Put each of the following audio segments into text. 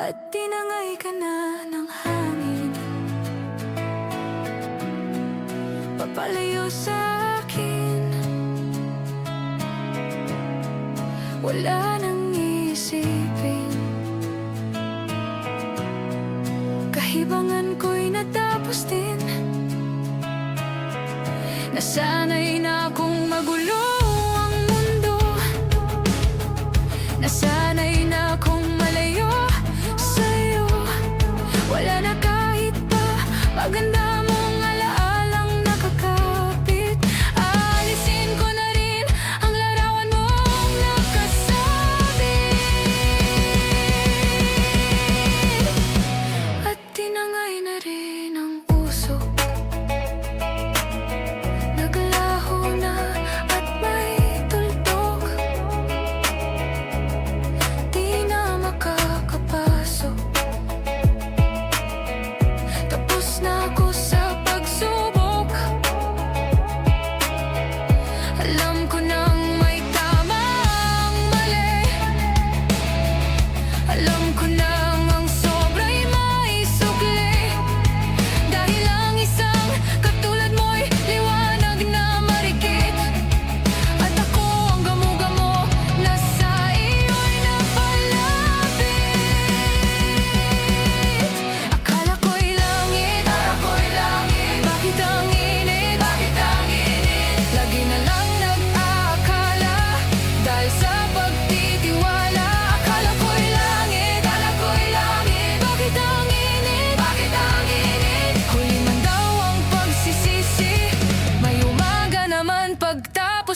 At tinangay ka na ng hangin. Papalayo sa akin. Wala nang isipin. Kahibangan ko'y natapos din. Nasanay na akong magulo. 내리는 न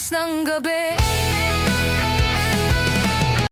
snanga bay